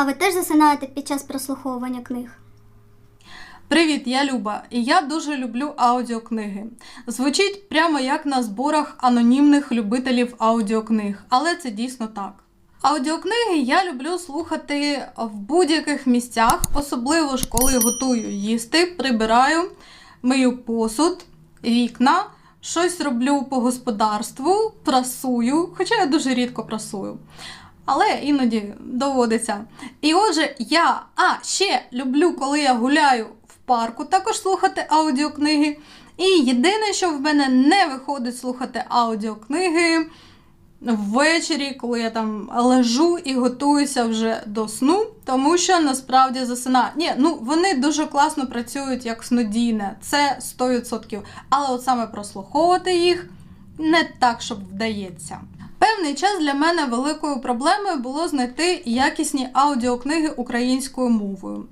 А ви теж засинаєте під час прослуховування книг? Привіт, я Люба, і я дуже люблю аудіокниги. Звучить прямо як на зборах анонімних любителів аудіокниг, але це дійсно так. Аудіокниги я люблю слухати в будь-яких місцях, особливо ж коли готую їсти, прибираю, мию посуд, вікна, щось роблю по господарству, прасую, хоча я дуже рідко прасую. Але іноді доводиться. І отже, я а ще люблю, коли я гуляю в парку, також слухати аудіокниги. І єдине, що в мене не виходить слухати аудіокниги ввечері, коли я там лежу і готуюся вже до сну, тому що насправді засинаю. Ні, ну вони дуже класно працюють як снодійне, це 100%. Але от саме прослуховувати їх не так, щоб вдається. Певний час для мене великою проблемою було знайти якісні аудіокниги українською мовою.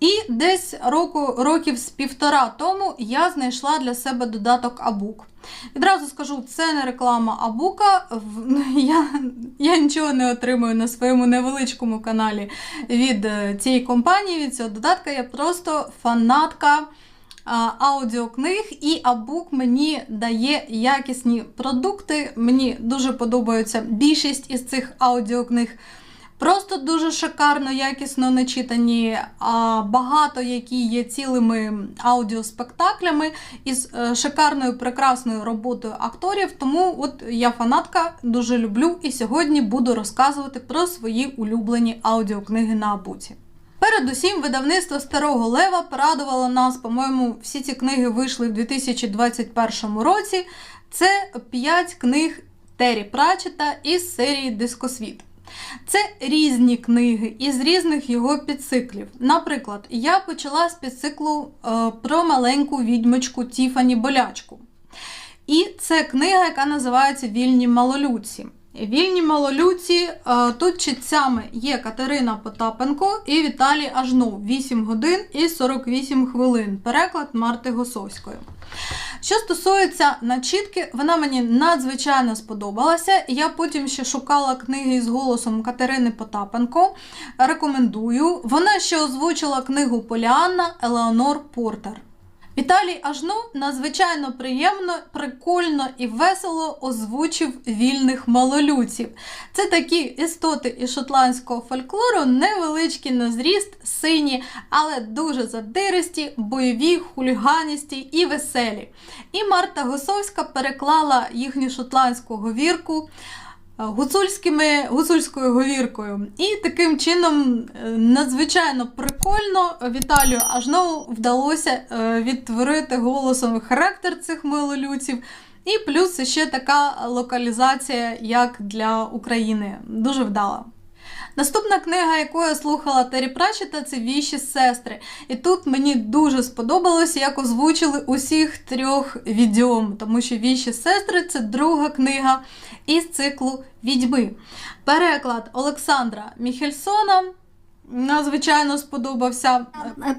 І десь року, років з півтора тому я знайшла для себе додаток Абук. Відразу скажу, це не реклама Абука. Я, я нічого не отримую на своєму невеличкому каналі від е, цієї компанії, від цього додатка. Я просто фанатка аудіокниг, і Абук мені дає якісні продукти. Мені дуже подобаються більшість із цих аудіокниг. Просто дуже шикарно, якісно начитані, а багато які є цілими аудіоспектаклями із е, шикарною прекрасною роботою акторів. Тому от я фанатка, дуже люблю і сьогодні буду розказувати про свої улюблені аудіокниги на Абуці. Передусім, видавництво Старого Лева порадувало нас, по-моєму, всі ці книги вийшли в 2021 році. Це 5 книг Террі Пратчета із серії Дискосвіт. Це різні книги із різних його підциклів. Наприклад, я почала з підциклу е, про маленьку відьмочку Тіфані Болячку. І це книга, яка називається Вільні малолюдці. Вільні малолюдці е, тут читцями є Катерина Потапенко і Віталій Ажнов 8 годин і 48 хвилин. Переклад Марти Госовської. Що стосується начітки, вона мені надзвичайно сподобалася. Я потім ще шукала книги з голосом Катерини Потапенко. Рекомендую. Вона ще озвучила книгу Поліанна Елеонор Портер. Віталій Ажно надзвичайно приємно, прикольно і весело озвучив вільних малолюдців. Це такі істоти із шотландського фольклору, невеличкі на зріст, сині, але дуже задиристі, бойові, хуліганісті і веселі. І Марта Гусовська переклала їхню шотландську говірку гуцульськими, гуцульською говіркою. І таким чином е, надзвичайно прикольно Віталію Ажнову вдалося е, відтворити голосом характер цих милолюдців. І плюс ще така локалізація, як для України. Дуже вдала. Наступна книга, яку я слухала Террі Пратчета, це Віші сестри. І тут мені дуже сподобалося, як озвучили усіх трьох відьом, тому що Віші сестри це друга книга із циклу Відьми. Переклад Олександра Міхельсона. Надзвичайно сподобався.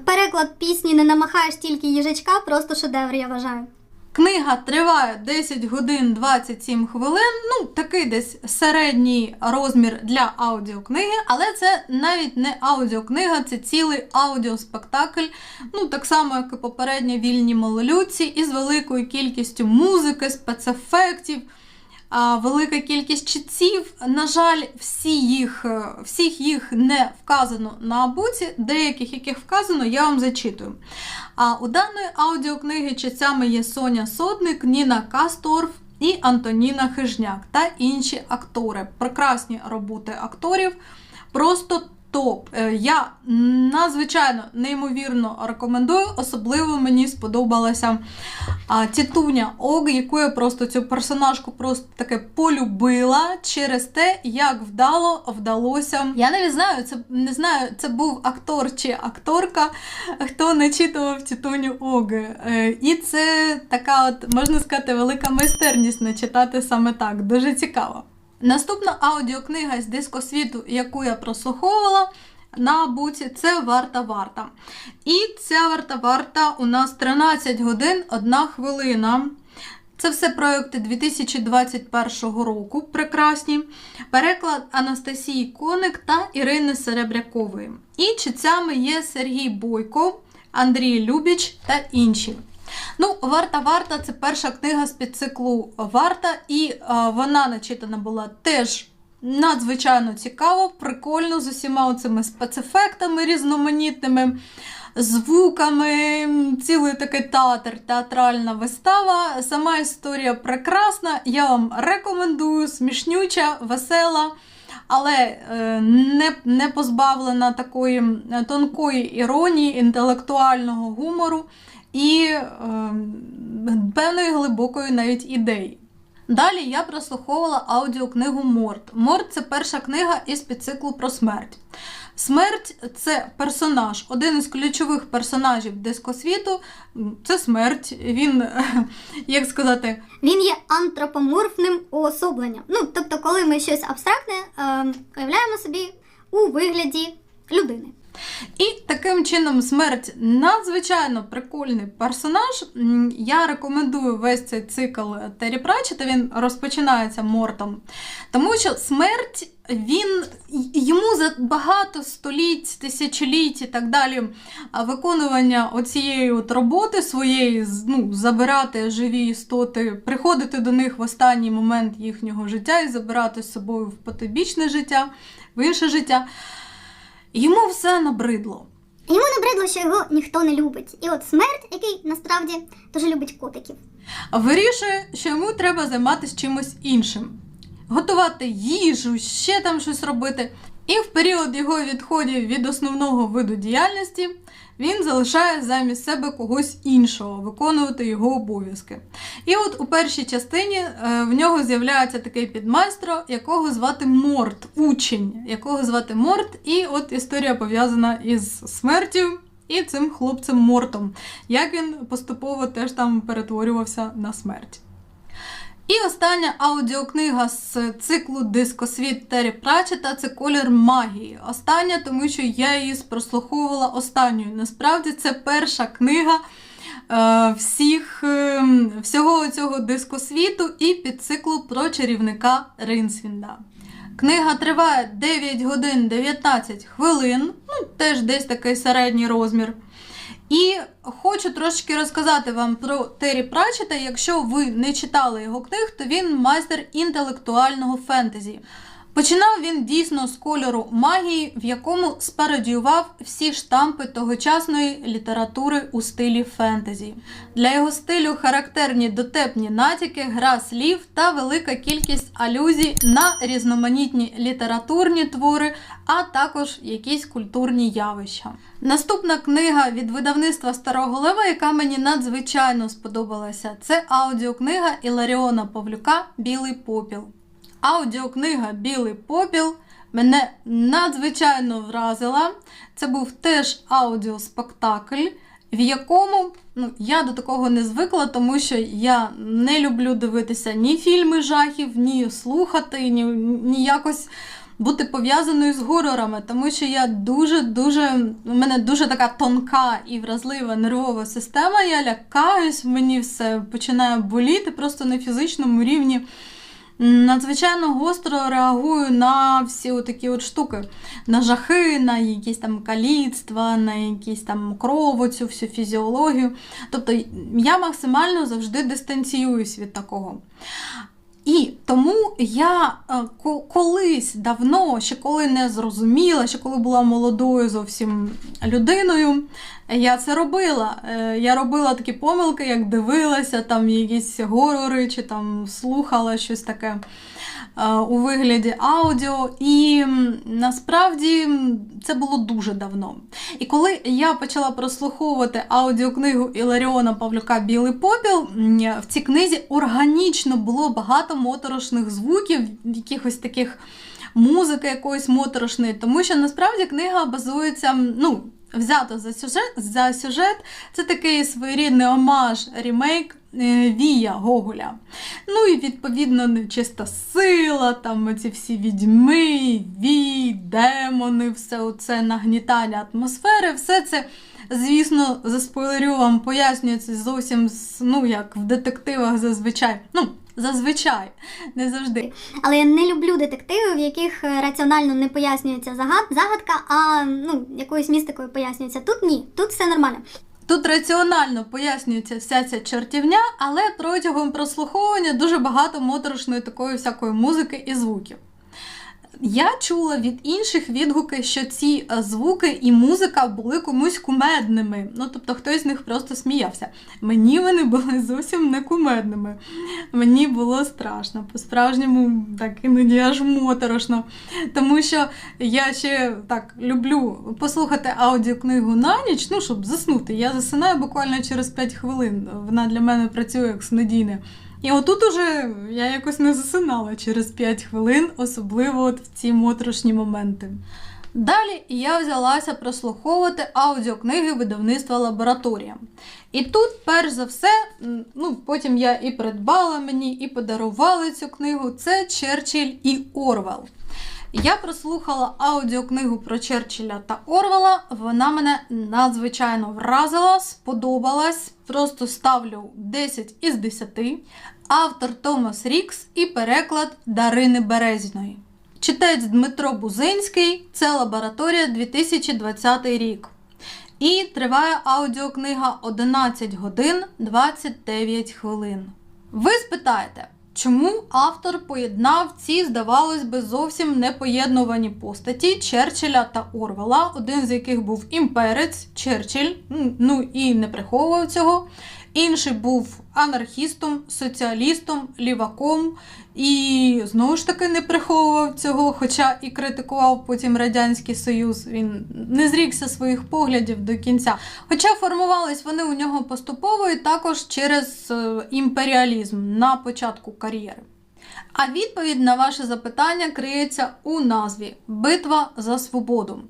Переклад пісні Не намахаєш тільки їжачка, просто шедевр, я вважаю. Книга триває 10 годин 27 хвилин. Ну, такий десь середній розмір для аудіокниги, але це навіть не аудіокнига, це цілий аудіоспектакль. Ну, так само, як і попередні вільні малолюдці, із великою кількістю музики, спецефектів. Велика кількість читців. На жаль, всі їх, е, всіх їх не вказано на абуці, деяких, яких вказано, я вам зачитую. А у даної аудіокниги читцями є Соня Сотник, Ніна Касторф і Антоніна Хижняк та інші актори. Прекрасні роботи акторів. Просто топ. Е, Я надзвичайно неймовірно рекомендую. Особливо мені сподобалася Тітуня Ог, яку я просто цю персонажку просто таке полюбила через те, як вдало вдалося. Я навіть знаю, це не знаю, це був актор чи акторка, хто начитував Тітуню Ог. Е, І це така, от можна сказати, велика майстерність начитати саме так. Дуже цікаво. Наступна аудіокнига з дискосвіту, яку я прослуховувала на буці, це Варта Варта. І ця варта варта у нас 13 годин 1 хвилина. Це все проекти 2021 року. Прекрасні. Переклад Анастасії Коник та Ірини Серебрякової. І читцями є Сергій Бойко, Андрій Любіч та інші. Ну, Варта Варта це перша книга з підциклу Варта, і е, вона начитана була теж надзвичайно цікаво, прикольно з усіма цими спецефектами різноманітними, звуками, цілий такий театр, театральна вистава. Сама історія прекрасна. Я вам рекомендую, смішнюча, весела. Але е, не, не позбавлена такої е, тонкої іронії, інтелектуального гумору і е, певної глибокої навіть ідеї. Далі я прослуховувала аудіокнигу Морт. Морт це перша книга із підциклу про смерть. Смерть це персонаж, один із ключових персонажів дискосвіту. Це смерть. Він, як сказати, Він є антропоморфним уособленням. Ну, тобто, коли ми щось абстрактне е, уявляємо собі у вигляді людини. І таким чином смерть надзвичайно прикольний персонаж. Я рекомендую весь цей цикл Террі Пратчета, він розпочинається мортом. Тому що смерть він йому за багато століть, тисячоліть і так далі виконування оцієї от роботи своєї, ну, забирати живі істоти, приходити до них в останній момент їхнього життя і забирати з собою в потойбічне життя, в інше життя. Йому все набридло. Йому набридло, що його ніхто не любить. І от смерть, який насправді дуже любить котиків. Вирішує, що йому треба займатися чимось іншим. Готувати їжу, ще там щось робити. І в період його відходів від основного виду діяльності він залишає замість себе когось іншого виконувати його обов'язки. І от у першій частині е, в нього з'являється такий підмайстро, якого звати Морт, учень, якого звати Морт, і от історія пов'язана із смертю і цим хлопцем Мортом, як він поступово теж там перетворювався на смерть. І остання аудіокнига з циклу Дискосвіт Террі Пратчета це колір магії. Остання, тому що я її прослуховувала останньою. Насправді це перша книга е, всіх, е, всього цього дискосвіту і підциклу про чарівника Ринсвінда. Книга триває 9 годин 19 хвилин, ну теж десь такий середній розмір. І хочу трошки розказати вам про Террі Прачета. Якщо ви не читали його книг, то він майстер інтелектуального фентезі. Починав він дійсно з кольору магії, в якому спародіював всі штампи тогочасної літератури у стилі фентезі. Для його стилю характерні дотепні натяки, гра слів та велика кількість алюзій на різноманітні літературні твори, а також якісь культурні явища. Наступна книга від видавництва Старого Лева, яка мені надзвичайно сподобалася, це аудіокнига Іларіона Павлюка Білий попіл. Аудіокнига Білий попіл мене надзвичайно вразила. Це був теж аудіоспектакль, в якому ну, я до такого не звикла, тому що я не люблю дивитися ні фільми жахів, ні слухати, ні, ні якось бути пов'язаною з горорами, тому що я дуже-дуже, у мене дуже така тонка і вразлива нервова система. Я лякаюсь, мені все починає боліти просто на фізичному рівні. Надзвичайно гостро реагую на всі такі от штуки, на жахи, на якісь там каліцтва, на якісь там крову, цю всю фізіологію. Тобто я максимально завжди дистанціююсь від такого. І тому я е, ко- колись давно, ще коли не зрозуміла, ще коли була молодою зовсім людиною, я це робила. Е, Я робила такі помилки, як дивилася там якісь горори, чи там слухала щось таке у вигляді аудіо. І насправді це було дуже давно. І коли я почала прослуховувати аудіокнигу Іларіона Павлюка Білий попіл, в цій книзі органічно було багато моторошних звуків, якихось таких музики якоїсь моторошної, тому що насправді книга базується, ну, взято за сюжет, за сюжет. Це такий своєрідний омаж, рімейк е, Вія Гоголя. Ну і відповідно нечиста сила, там оці всі відьми, вій, демони, все це нагнітання атмосфери, все це. Звісно, заспойлерю вам пояснюється зовсім ну, як в детективах зазвичай. Ну, зазвичай, не завжди. Але я не люблю детективи, в яких е, раціонально не пояснюється загад- загадка, а ну, якоюсь містикою пояснюється. Тут ні, тут все нормально. Тут раціонально пояснюється вся ця чортівня, але протягом прослуховування дуже багато моторошної такої всякої музики і звуків. Я чула від інших відгуки, що ці е, звуки і музика були комусь кумедними. Ну, тобто хтось з них просто сміявся. Мені вони були зовсім не кумедними. Мені було страшно. По-справжньому так іноді аж моторошно. Тому що я ще так люблю послухати аудіокнигу на ніч, ну, щоб заснути. Я засинаю буквально через 5 хвилин. Вона для мене працює як снодійне. І отут уже я якось не засинала через 5 хвилин, особливо от в ці моторошні моменти. Далі я взялася прослуховувати аудіокниги видавництва Лабораторія. І тут, перш за все, ну потім я і придбала мені, і подарували цю книгу. Це Черчилль і Орвел. Я прослухала аудіокнигу про Черчилля та Орвела. Вона мене надзвичайно вразила, сподобалась. Просто ставлю 10 із 10. Автор Томас Рікс і переклад Дарини Березіної. Читець Дмитро Бузинський. Це лабораторія 2020 рік. І триває аудіокнига 11 годин 29 хвилин. Ви спитаєте, чому автор поєднав ці, здавалось би, зовсім непоєднувані постаті Черчилля та Орвела, один з яких був імперець Черчилль, ну і не приховував цього. Інший був анархістом, соціалістом, ліваком і знову ж таки не приховував цього, хоча і критикував потім Радянський Союз. Він не зрікся своїх поглядів до кінця. Хоча формувались вони у нього поступово і також через е, імперіалізм на початку кар'єри. А відповідь на ваше запитання криється у назві Битва за свободу.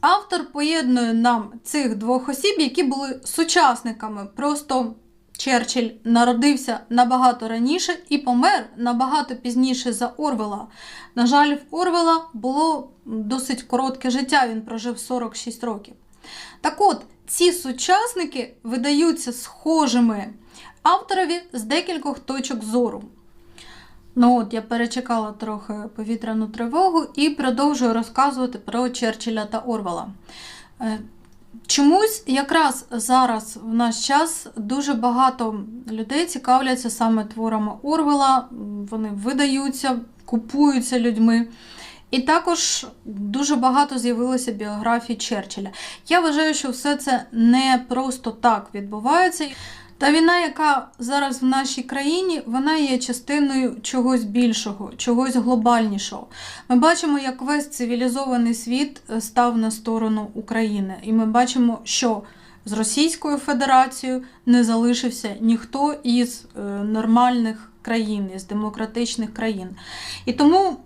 Автор поєднує нам цих двох осіб, які були сучасниками. Просто Черчилль народився набагато раніше і помер набагато пізніше за Орвела. На жаль, в Орвела було досить коротке життя, він прожив 46 років. Так от, ці сучасники видаються схожими авторові з декількох точок зору. Ну от я перечекала трохи повітряну тривогу і продовжую розказувати про Черчилля та Орвела. Чомусь якраз зараз в наш час дуже багато людей цікавляться саме творами Орвела, вони видаються, купуються людьми. І також дуже багато з'явилося біографій Черчилля. Я вважаю, що все це не просто так відбувається. Та війна, яка зараз в нашій країні, вона є частиною чогось більшого, чогось глобальнішого. Ми бачимо, як весь цивілізований світ е, став на сторону України, і ми бачимо, що з Російською Федерацією не залишився ніхто із е, нормальних країн, із демократичних країн. І тому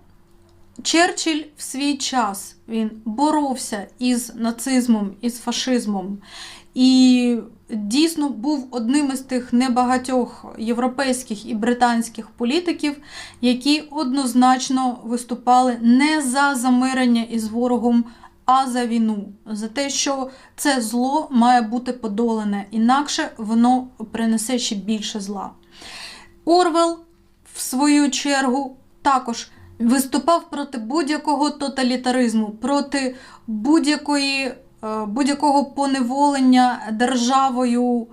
Черчилль в свій час він боровся із нацизмом, із фашизмом. І дійсно був одним із тих небагатьох європейських і британських політиків, які однозначно виступали не за замирення із ворогом, а за війну, за те, що це зло має бути подолене, інакше воно принесе ще більше зла. Орвел, в свою чергу, також виступав проти будь-якого тоталітаризму, проти будь-якої, будь-якого поневолення державою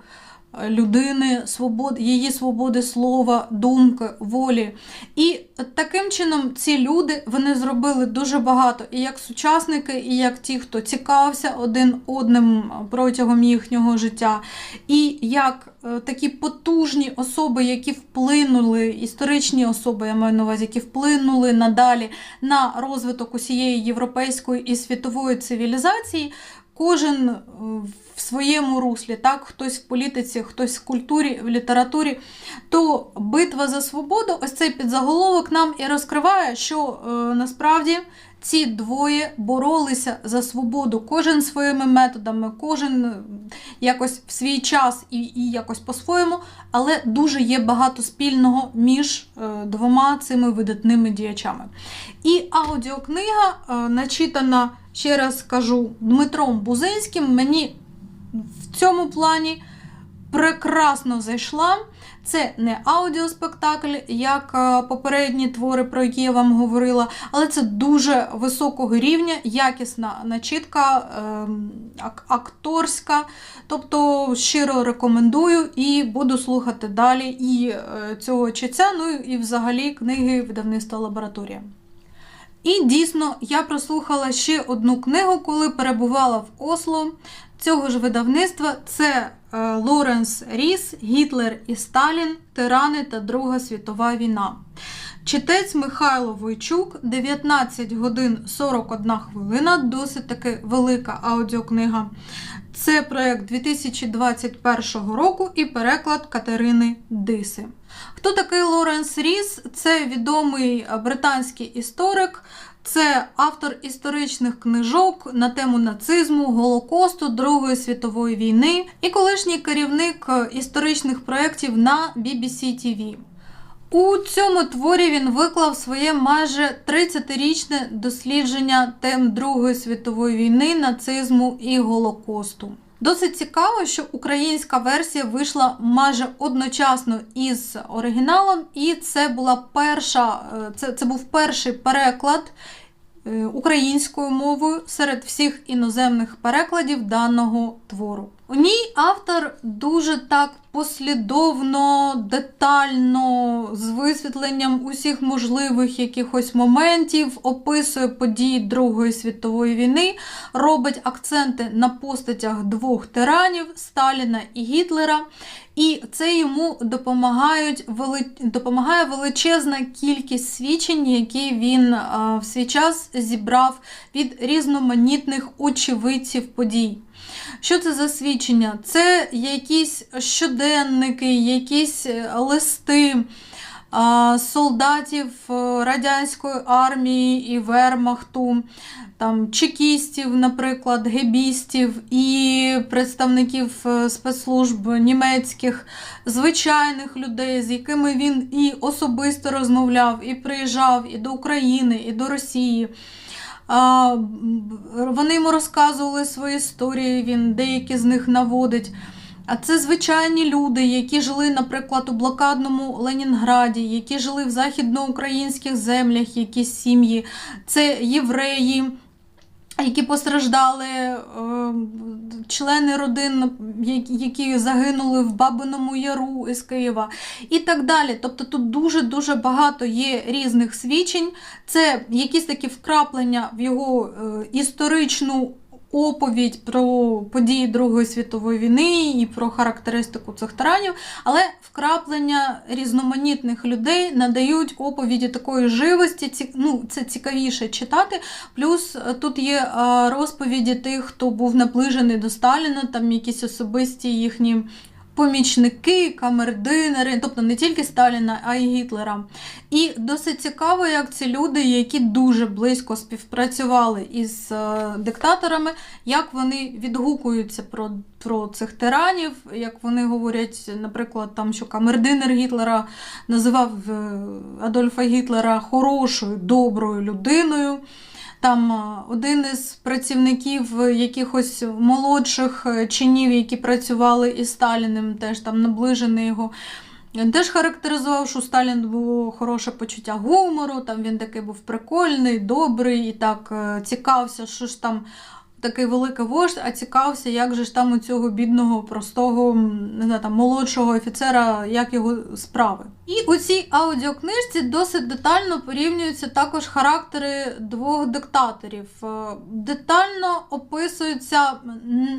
е, людини, свобод, її свободи слова, думки, волі. І таким чином ці люди вони зробили дуже багато і як сучасники, і як ті, хто цікавився один одним протягом їхнього життя, і як е, такі потужні особи, які вплинули, історичні особи, я маю на увазі, які вплинули надалі на розвиток усієї європейської і світової цивілізації. Кожен е, в своєму руслі, так, хтось в політиці, хтось в культурі, в літературі, то битва за свободу, ось цей підзаголовок нам і розкриває, що е, насправді ці двоє боролися за свободу, кожен своїми методами, кожен е, якось в свій час і, і якось по-своєму, але дуже є багато спільного між е, двома цими видатними діячами. І аудіокнига, е, начитана, ще раз скажу, Дмитром Бузинським, мені в цьому плані прекрасно зайшла. Це не аудіоспектакль, як е, попередні твори, про які я вам говорила, але це дуже високого рівня, якісна начитка, ем, акторська. Тобто щиро рекомендую і буду слухати далі і е, цього читця, ну і взагалі книги видавництва лабораторія. І дійсно, я прослухала ще одну книгу, коли перебувала в Осло цього ж видавництва. Це Лоренс Ріс, Гітлер і Сталін, Тирани та Друга світова війна. Читець Михайло Войчук, 19 годин 41 хвилина, досить таки велика аудіокнига. Це проект 2021 року і переклад Катерини Диси. Хто такий Лоренс Ріс? Це відомий е, британський історик, це автор історичних книжок на тему нацизму, Голокосту, Другої світової війни і колишній керівник е, історичних проєктів на BBC TV. У цьому творі він виклав своє майже 30-річне дослідження тем Другої світової війни, нацизму і Голокосту. Досить цікаво, що українська версія вийшла майже одночасно із оригіналом, і це була перша, е, це, це був перший переклад е, українською мовою серед всіх іноземних перекладів даного твору. У ній автор дуже так послідовно, детально, з висвітленням усіх можливих якихось моментів, описує події Другої світової війни, робить акценти на постатях двох тиранів Сталіна і Гітлера. І це йому допомагають вели... допомагає величезна кількість свідчень, які він в свій час зібрав від різноманітних очевидців подій. Що це за свідчення? Це якісь щоденники, якісь е, листи солдатів е, радянської армії і вермахту, там, чекістів, наприклад, гебістів і представників е, спецслужб німецьких, звичайних людей, з якими він і особисто розмовляв, і приїжджав і до України, і до Росії. Вони йому розказували свої історії, він деякі з них наводить. А це звичайні люди, які жили, наприклад, у блокадному Ленінграді, які жили в західноукраїнських землях, якісь сім'ї, це євреї. Які постраждали е, члени родин, які- загинули в Бабиному Яру із Києва, і так далі. Тобто тут дуже-дуже багато є різних свідчень. Це якісь такі вкраплення в його е, історичну оповідь про події Другої світової війни і про характеристику цих таранів, але вкраплення різноманітних людей надають оповіді такої живості. Ну, це цікавіше читати. Плюс е, тут є е, розповіді тих, хто був наближений до Сталіна, там якісь особисті їхні. Помічники, камердинери, тобто не тільки Сталіна, а й Гітлера. І досить цікаво, як ці люди, які дуже близько співпрацювали із е, диктаторами, як вони відгукуються про, про цих тиранів, як вони говорять, наприклад, там, що камердинер Гітлера називав е, Адольфа Гітлера хорошою, доброю людиною. Там е, один із працівників якихось молодших е, чинів, які працювали із Сталіним, теж там наближений його. Він теж характеризував, що Сталін було хороше почуття гумору, там він такий був прикольний, добрий і так е, цікався, що ж там такий великий вождь, а цікався, як же ж там у цього бідного, простого, не знаю, там, молодшого офіцера, як його справи. І у цій аудіокнижці досить детально порівнюються також характери двох диктаторів. Е, Детально описуються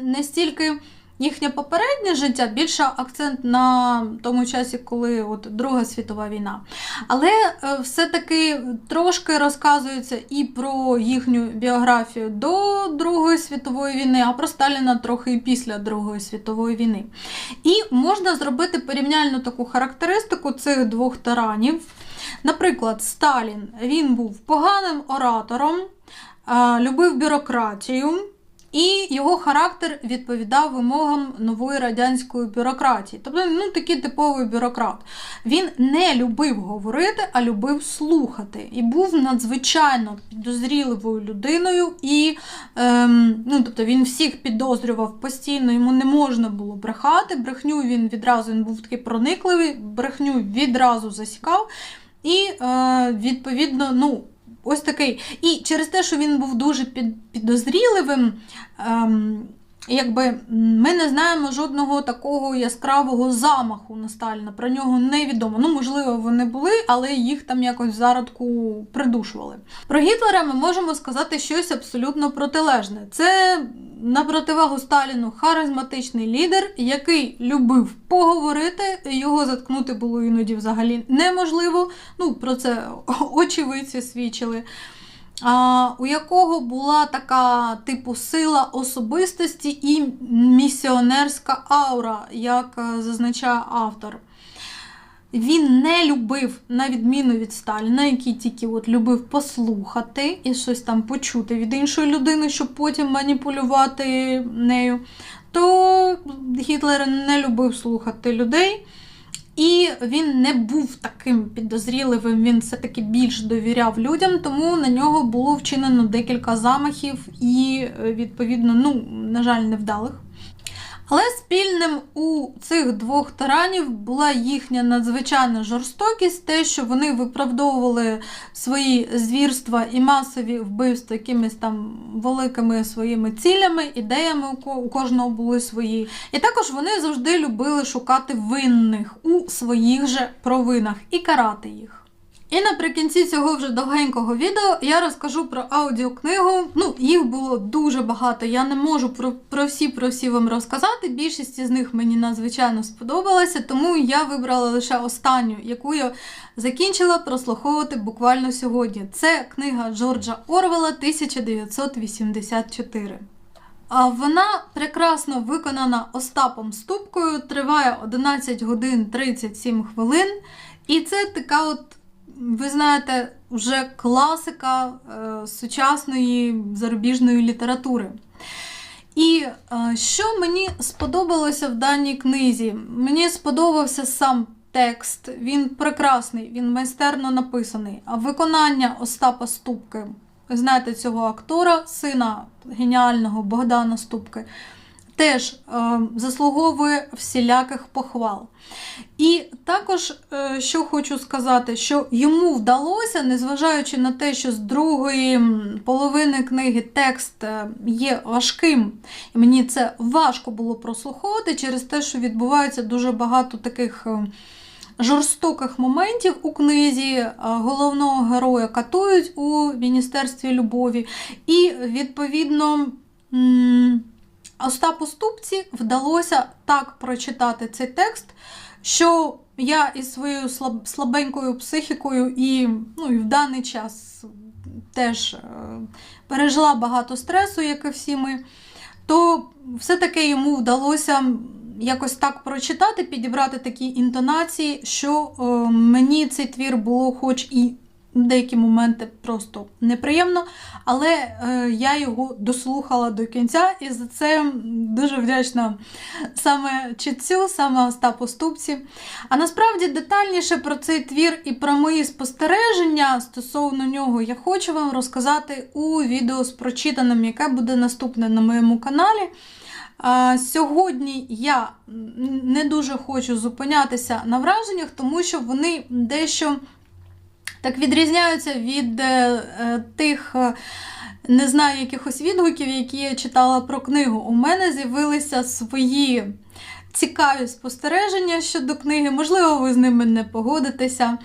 не стільки їхнє попереднє життя, більше акцент на тому часі, коли от Друга світова війна. Але е, все-таки трошки розказується і про їхню біографію до Другої світової війни, а про Сталіна трохи і після Другої світової війни. І можна зробити порівняльну таку характеристику цих двох таранів. Наприклад, Сталін він був поганим оратором, любив бюрократію. І його характер відповідав вимогам нової радянської бюрократії. Тобто, ну такий типовий бюрократ. Він не любив говорити, а любив слухати. І був надзвичайно підозріливою людиною. І ем, ну, тобто він всіх підозрював постійно, йому не можна було брехати. Брехню він відразу він був такий проникливий, брехню відразу засікав. І е, відповідно, ну. Ось такий. І через те, що він був дуже під, підозріливим, ем, якби ми не знаємо жодного такого яскравого замаху на Сталіна. Про нього невідомо. Ну, можливо, вони були, але їх там якось зародку придушували. Про Гітлера ми можемо сказати щось абсолютно протилежне. Це на противагу Сталіну харизматичний лідер, який любив поговорити. Його заткнути було іноді взагалі неможливо. Ну, про це очевидці свідчили. У якого була така типу сила особистості і місіонерська аура, як е, зазначає автор. Він не любив, на відміну від Сталіна, який тільки от любив послухати і щось там почути від іншої людини, щоб потім маніпулювати нею. То Гітлер не любив слухати людей. І він не був таким підозріливим, він все-таки більш довіряв людям, тому на нього було вчинено декілька замахів і, е, відповідно, ну, на жаль, невдалих. Але спільним у цих двох тиранів була їхня надзвичайна жорстокість, те, що вони виправдовували свої звірства і масові вбивства якимись там великими своїми цілями, ідеями у кожного були свої. І також вони завжди любили шукати винних у своїх же провинах і карати їх. І наприкінці цього вже довгенького відео я розкажу про аудіокнигу. Ну, їх було дуже багато. Я не можу про, всі про всі вам розказати. Більшість із них мені надзвичайно сподобалася, тому я вибрала лише останню, яку я закінчила прослуховувати буквально сьогодні. Це книга Джорджа Орвела 1984. А Вона прекрасно виконана Остапом Ступкою, триває 11 годин 37 хвилин. І це така от, ви знаєте, вже класика е, сучасної зарубіжної літератури. І е, що мені сподобалося в даній книзі? Мені сподобався сам текст, він прекрасний, він майстерно написаний. А виконання Остапа Ступки, ви знаєте цього актора, сина геніального Богдана Ступки, теж е, заслуговує всіляких похвал. І також, е, що хочу сказати, що йому вдалося, незважаючи на те, що з другої половини книги текст е, є важким, і мені це важко було прослуховувати через те, що відбувається дуже багато таких. Жорстоких моментів у книзі головного героя катують у Міністерстві любові, і відповідно Остапу Ступці вдалося так прочитати цей текст, що я із своєю слабенькою психікою і, ну, і в даний час теж е, пережила багато стресу, як і всі ми, то все-таки йому вдалося якось так прочитати, підібрати такі інтонації, що е, мені цей твір було хоч і деякі моменти просто неприємно, але е, я його дослухала до кінця, і за це дуже вдячна саме читцю, саме Остапу Ступці. А насправді детальніше про цей твір і про мої спостереження стосовно нього я хочу вам розказати у відео з прочитаним, яке буде наступне на моєму каналі. Сьогодні я не дуже хочу зупинятися на враженнях, тому що вони дещо так відрізняються від е, е, тих, е, не знаю, якихось відгуків, які я читала про книгу. У мене з'явилися свої цікаві спостереження щодо книги. Можливо, ви з ними не погодитеся,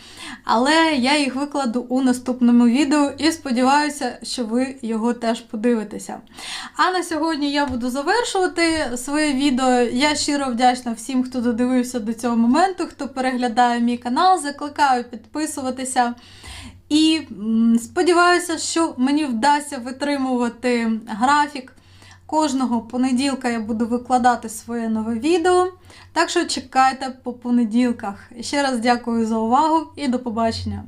але я їх викладу у наступному відео і сподіваюся, що ви його теж подивитеся. А на сьогодні я буду завершувати своє відео. Я щиро вдячна всім, хто додивився до цього моменту, хто переглядає мій канал. Закликаю підписуватися. І сподіваюся, що мені вдасться витримувати графік. Кожного понеділка я буду викладати своє нове відео. Так що чекайте по понеділках. Ще раз дякую за увагу і до побачення!